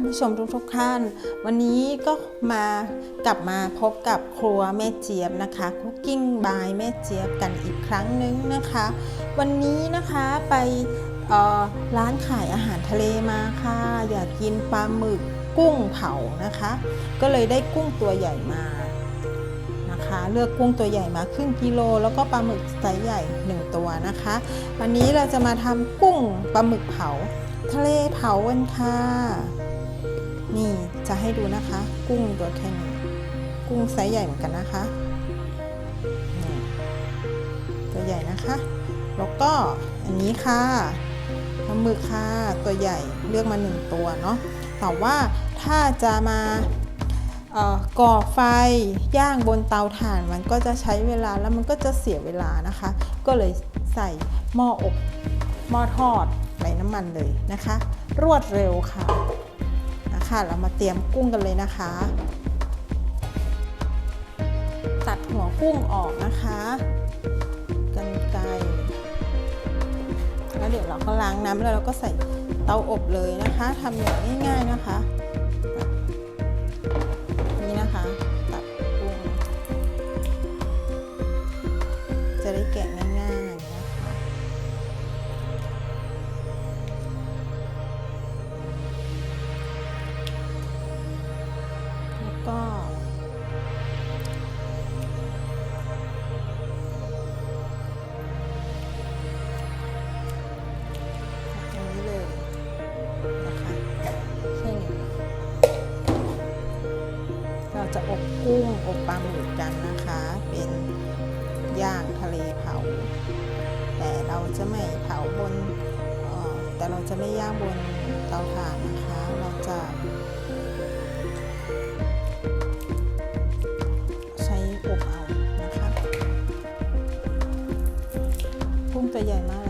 านผู้ชมทุกๆท่าน วันนี้ก็มากลับมาพบกับครัวแม่เจี๊ยบนะคะคุกกิ้งบายแม่เจี๊ยบกันอีกครั้งนึงนะคะ วันนี้นะคะไปร้านขายอาหารทะเลมาค่ะ อยากกินปลาหมึกกุ้งเผานะคะ ก็เลยได้กุ้งตัวใหญ่มานะคะเลือกกุ้งตัวใหญ่มาครึ่งกิโล แล้วก็ปลาหมึกไซส์ใหญ่ 1 ตัวนะคะ วันนี้เราจะมาทำกุ้งปลาหมึกเผา ทะเลเผากันค่ะ นี่จะให้ดูนะคะ กุ้งตัวแค่นี้กุ้งไซส์ใหญ่เหมือนกันนะคะนี่ตัวใหญ่นะคะแล้วก็อันนี้ค่ะปลาหมึกค่ะตัวใหญ่เลือกมาหนึ่งตัวเนาะแต่ว่าถ้าจะมาก่อไฟย่างบนเตาถ่านมันก็จะใช้เวลาแล้วมันก็จะเสียเวลานะคะ ก็เลยใส่หม้ออบหม้อทอดไร้น้ำมันเลยนะคะ รวดเร็วค่ะ ค่ะ เรามาเตรียมกุ้งกันเลยนะคะ ตัดหัวกุ้งออกนะคะกันไกรแล้วเดี๋ยวเราก็ล้างน้ำแล้วเราก็ใส่เตาอบเลยนะคะทำอย่างง่ายๆนะคะ นี่นะคะ ตัดกุ้งจะได้แกะ อบปลาหมึกกันนะคะ เป็นย่างทะเลเผา แต่เราจะไม่เผาบนแต่เราจะไม่ย่างบนเตาถ่านนะคะ เราจะใช้อบเอานะคะกุ้งตัวใหญ่มาก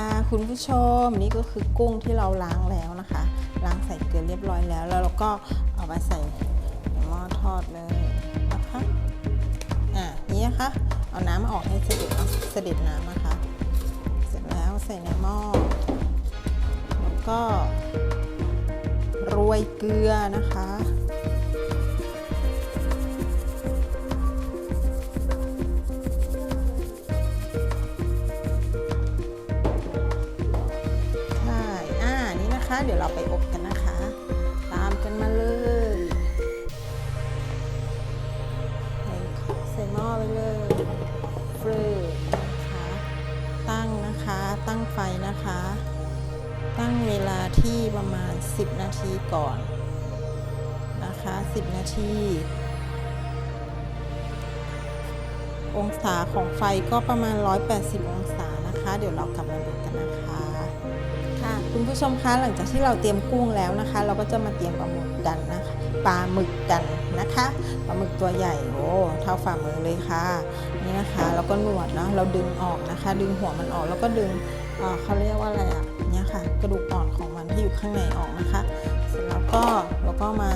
ค่ะคุณผู้ชมนี่ก็คือกุ้งที่เราล้างแล้วนะคะ ล้างใส่เกลือเรียบร้อยแล้ว แล้วเราก็เอามาใส่หม้อทอดเลยนะคะอะนี่นะคะเอาน้ำออกให้เสด็จเสด็จน้ำนะคะ เสร็จแล้วใส่ในหม้อแล้วก็โรยเกลือนะคะ เดี๋ยวเราไปอบกันนะคะ ตามกันมาเลยใส่ใส่หม้อไปเลยเฟรนะคะตั้งนะคะตั้งไฟนะคะ ตั้งเวลาที่ประมาณ 10 นาทีก่อนนะคะ 10 นาทีองศาของไฟก็ประมาณ 180 องศานะคะ เดี๋ยวเรากลับมาดูกันนะคะ คุณผู้ชมคะหลังจากที่เราเตรียมกุ้งแล้วนะคะ เราก็จะมาเตรียมปลาหมึกกันนะคะปลาหมึกกันนะคะปลาหมึกตัวใหญ่โอ้เท่าฝ่ามือเลยค่ะนี่นะคะแล้วก็หนวดเนาะเราดึงออกนะคะ ดึงหัวมันออกแล้วก็ดึงเอ่อเขาเรียกว่าอะไรอะเนี่ยค่ะ กระดูกอ่อนของมันที่อยู่ข้างในออกนะคะ เสร็จแล้วก็เราก็มา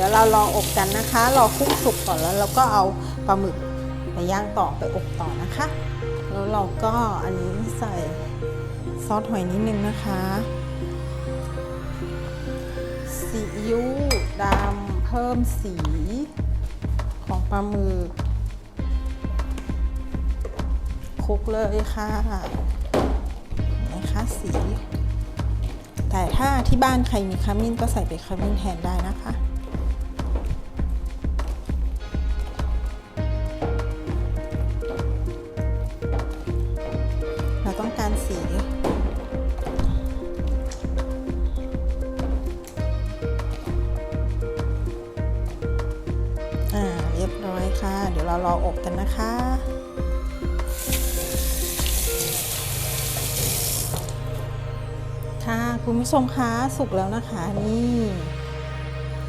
ดี๋ยวเรารออบกันนะคะ รอกุ้งสุกก่อนแล้วเราก็เอาปลาหมึกไปย่างต่อไปอบต่อนะคะ แล้วเราก็อันนี้ใส่ซอสหอยนิดนึงนะคะซีอิ๊วดำเพิ่มสีของปลาหมึกคลุกเลยค่ะนะคะสีแต่ถ้าที่บ้านใครมีขมิ้นก็ใส่ไปขมิ้นแทนได้นะคะ สี อ่า เรียบร้อยค่ะ เดี๋ยวเรารออบกันนะคะค่ะคุณผู้ชมคะสุกแล้วนะคะนี่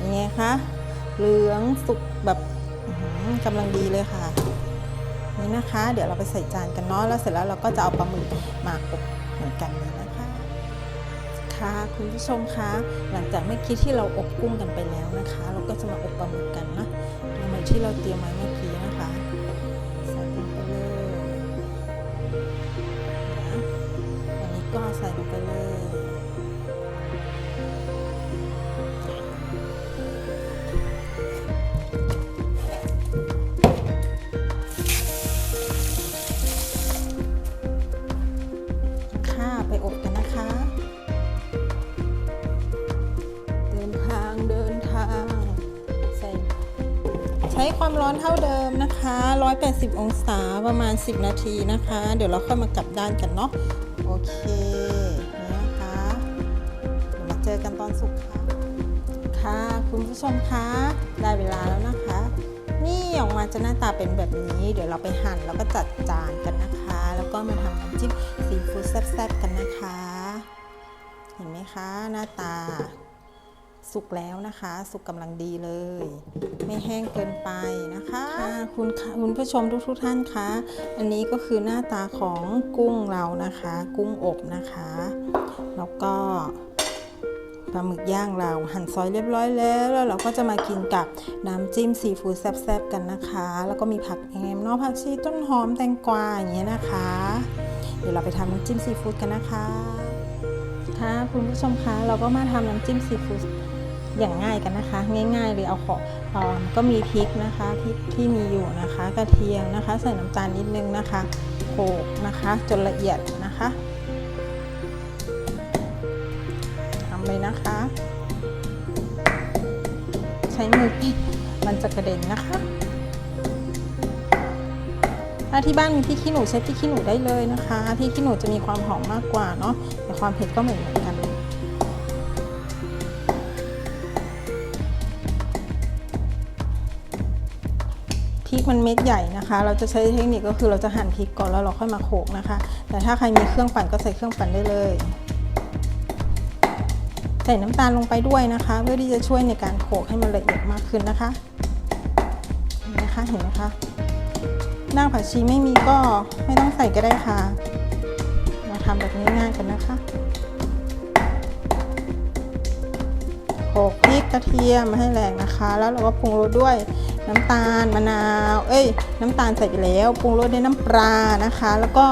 ยังไงคะเหลืองสุกแบบกำลังดีเลยค่ะ นี่นะคะ เดี๋ยวเราไปใส่จานกันเนาะแล้วเสร็จแล้วเราก็จะเอาปลาหมึกมาอบเหมือนกันเลยนะคะ ค่ะคุณผู้ชมคะหลังจากเมื่อกี้ที่เราอบกุ้งกันไปแล้วนะคะ เราก็จะมาอบปลาหมึกกันนะปลาหมึกที่เราเตรียมไว้เมื่อกี้นะคะใส่ลงไปเลยนะอันนี้ก็ใส่ลงไปเลย มนะคะ 180 องศาประมาณ 10 นาทีนะคะ เดี๋ยวเราค่อยมากลับด้านกันเนาะโอเคนี่นะคะเดี๋ยวมาเจอกันตอนสุกค่ะค่ะ คุณผู้ชมคะได้เวลาแล้วนะคะ นี่ออกมาจะหน้าตาเป็นแบบนี้ เดี๋ยวเราไปหั่นแล้วก็จัดจานกันนะคะ แล้วก็มาทำน้ำจิ้มซีฟู้ดแซ่บๆกันนะคะ เห็นไหมคะ หน้าตา สุกแล้วนะคะ สุกกำลังดีเลย ไม่แห้งเกินไปนะคะค่ะคุณค่ะคุณผู้ชมทุกๆท่านคะอันนี้ก็คือหน้าตาของกุ้งเรานะคะ กุ้งอบนะคะ แล้วก็ปลาหมึกย่างเราหั่นซอยเรียบร้อยแล้ว แล้วเราก็จะมากินกับน้ำจิ้มซีฟู้ดแซ่บๆกันนะคะ แล้วก็มีผักแหนมเนาะผักชีต้นหอมแตงกวาอย่างเงี้ยนะคะ เดี๋ยวเราไปทำน้ำจิ้มซีฟู้ดกันนะคะค่ะคุณผู้ชมคะเราก็มาทำน้ำจิ้มซีฟู้ด อย่างง่ายกันนะคะ ง่ายๆเลยเอาขออก็มีพริกนะคะพริกที่มีอยู่นะคะ กระเทียมนะคะ ใส่น้ำตาลนิดนึงนะคะโขลกนะคะจนละเอียดนะคะทำเลยนะคะ ใช้มือปิดมันจะกระเด็นนะคะถ้าที่บ้านมีพริกขี้หนูใช้พริกขี้หนูได้เลยนะคะพริกขี้หนูจะมีความหอมมากกว่าเนาะแต่ความเผ็ดก็เหมือน มันเม็ดใหญ่นะคะ เราจะใช้เทคนิคก็คือเราจะหั่นพริกก่อนแล้วเราค่อยมาโขกนะคะ แต่ถ้าใครมีเครื่องปั่นก็ใส่เครื่องปั่นได้เลย ใส่น้ำตาลลงไปด้วยนะคะ เพื่อที่จะช่วยในการโขกให้มันละเอียดมากขึ้นนะคะเห็นไหมคะเห็นไหมคะหน้าผักชีไม่มีก็ไม่ต้องใส่ก็ได้ค่ะมาทำแบบง่ายๆกันนะคะโขกพริกกระเทียมมาให้แรงนะคะ แล้วเราก็ปรุงรสด้วย น้ำตาลมะนาว เอ้ย น้ำตาลใส่ไปแล้วปรุงรสด้วยน้ำปลานะคะ แล้วก็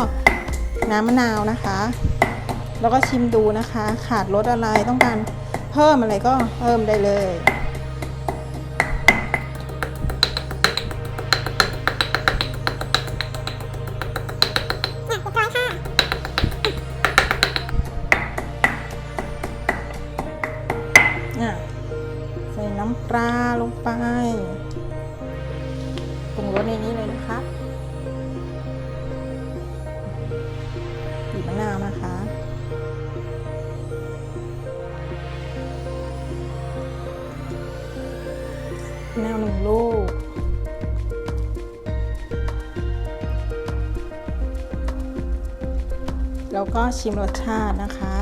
น้ำมะนาวนะคะ แล้วก็ชิมดูนะคะ ขาดรสอะไรต้องการเพิ่มอะไรก็เพิ่มได้เลยอะเรียบร้อยค่ะอ่ใส่น้ำปลาลงไป นนี้เลยนะคะบีบมะนาวนะคะมะนาวหนึ่งลูกแล้วก็ชิมรสชาตินะคะ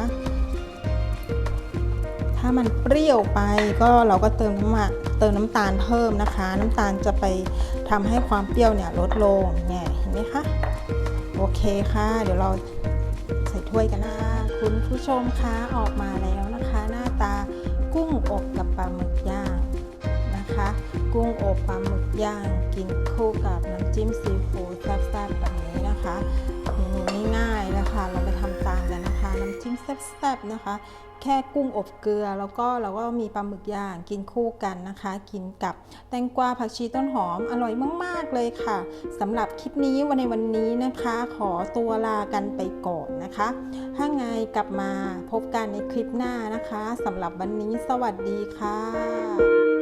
ถ้ามันเปรี้ยวไปก็เราก็เติมน้ำมันเติมน้ำตาลเพิ่มนะคะ น้ำตาลจะไป ทำให้ความเปรี้ยวเนี่ยลดลงเนี่ยเห็นไหมคะโอเคค่ะ เดี๋ยวเราใส่ถ้วยกันนะคุณผู้ชมคะออกมาแล้วนะคะ หน้าตากุ้งอบกับปลาหมึกย่างนะคะ กุ้งอบปลาหมึกย่างกินคู่กับน้ำจิ้มซีฟู้ดแซ่บๆแบบนี้นะคะเมนูง่ายๆนะคะ เราไปทำตามกันนะคะ น้ำจิ้มแซ่บๆนะคะ แค่กุ้งอบเกลือ แล้วก็เราก็มีปลาหมึกย่างกินคู่กันนะคะ กินกับแตงกวาผักชีต้นหอมอร่อยมาก ๆ เลยค่ะสำหรับคลิปนี้วันในวันนี้นะคะ ขอตัวลากันไปก่อนนะคะ ถ้าไงกลับมาพบกันในคลิปหน้านะคะสำหรับวันนี้สวัสดีค่ะ